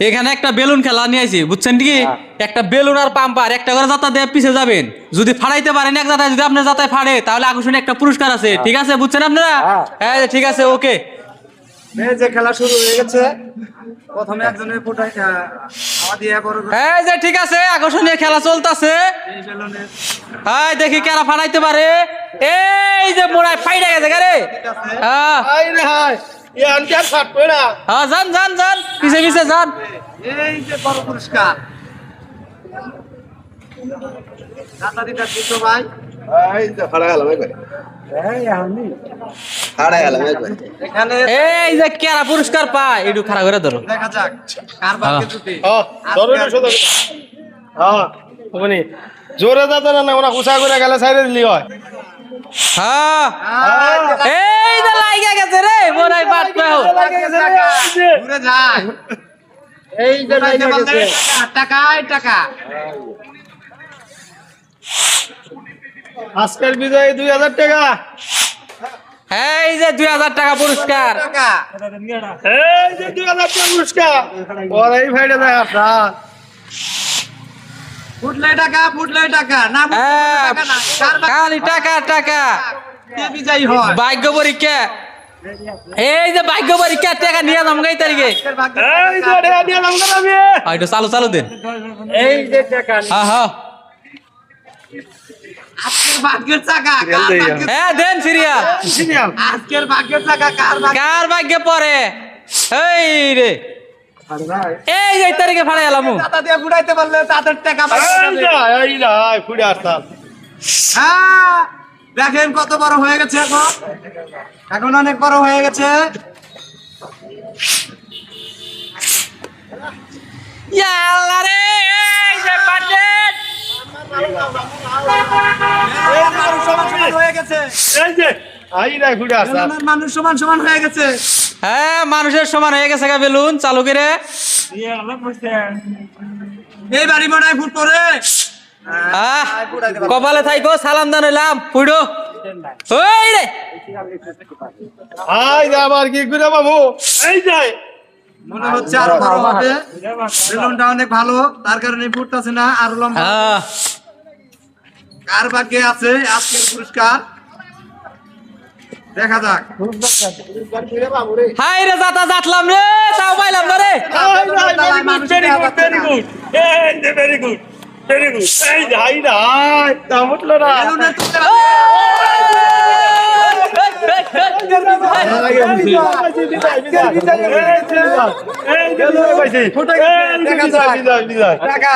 এখানে একটা বেলুন খেলা নিয়ে আইছি বুঝছেন কি? একটা বেলুন আর পাম্পার একটা করে যাতা দিয়ে পিছে যাবেন। যদি ফাড়াইতে পারেন এক যাতায় যদি আপনার যাতায় ফাড়ে তাহলে আকর্ষণীয় একটা পুরস্কার আছে। ঠিক আছে বুঝছেন আপনারা? হ্যাঁ। ঠিক আছে ওকে। যে খেলা শুরু হয়ে গেছে প্রথমে একজনের ফোটা হাওয়া দিয়ে বড় করে। এই যে ঠিক আছে আকর্ষণীয় খেলা চলতেছে। এই বেলুনের। হাই দেখি কারা ফাড়াইতে পারে। এই যে মোড়ায় ফাইডা গেছে গারে হ্যাঁ। ফাট পড়া হ্যাঁ যান যান যান। পিছে পিছে যান। এই যে বড় পুরস্কার। ভাই। এই যে গেলাম একবার এই যে কেরা পুরস্কার পায় একটু খারাপ করে ধরো। দেখা যাক কার হ্যাঁ। ধরো না। হ্যাঁ। ওখানে জোরে দাদা না ওরা উষা করে গেলে সাইডে দিলি হয়। হ্যাঁ। এই যে গেছে রে মোড়ায় বাদ পাও ঘুরে যায় এই যে টাকা টাকা। আজকের বিজয় দুই হাজার টাকা। এই যে দুই হাজার টাকা পুরস্কার। এই যে দুই হাজার টাকা পুরস্কার। ওরা এই ভাইটা দেয় আপনার ফুটলে টাকা ফুটলে টাকা। না হ্যাঁ, খালি টাকা। টাকা? ভাগ্য পরীক্ষা। এই যে ভাগ্য পরীক্ষা টাকা নিয়ে যাম গাই তারিখে। হ্যাঁ, একটু চালু চালু দেন। এই যে টাকা হ্যাঁ হ্যাঁ। ভাগ্যের হ্যাঁ দেন সিরিয়াল। সিরিয়াল। আজকের ভাগ্যের টাকা কার ভাগ্যে পরে এই রে। এই যে এই তারিখে ফাড়াই এলাম। দাদা দিয়ে বুড়াইতে পারলে তাদের টাকা এই ফুড়ে আসতাম হ্যাঁ। দেখেন কত বড় হয়ে গেছে এখন। এখন অনেক বড় হয়ে গেছে। ইয়া আল্লাহ রে এই যে পাটেন এই মানুষ সমান সমান হয়ে গেছে। হয়ে গেছে। হ্যাঁ মানুষের সমান হয়ে গেছে গা বেলুন চালু করে। এই বাড়ি মনায় ফুট করে আহ কপালে থাইকো সালাম দান হইলাম পুইডো। ওই রে। আই যা আবার কি করে বাবু এই যাই মনে হচ্ছে আরও ভালো হবে। বেলুনটা অনেক ভালো তার কারণে ফুটতেছে না আরও লম্বা। কার ভাগ্যে আছে আজকের পুরস্কার? দেখা যাক। হাই রে যাতা জাতলাম রে তাও পাইলাম না রে। ভেরি গুড ভেরি গুড এই যে ভেরি গুড ভেরি গুড এই যে হাই না হাই তা উঠল না টাকা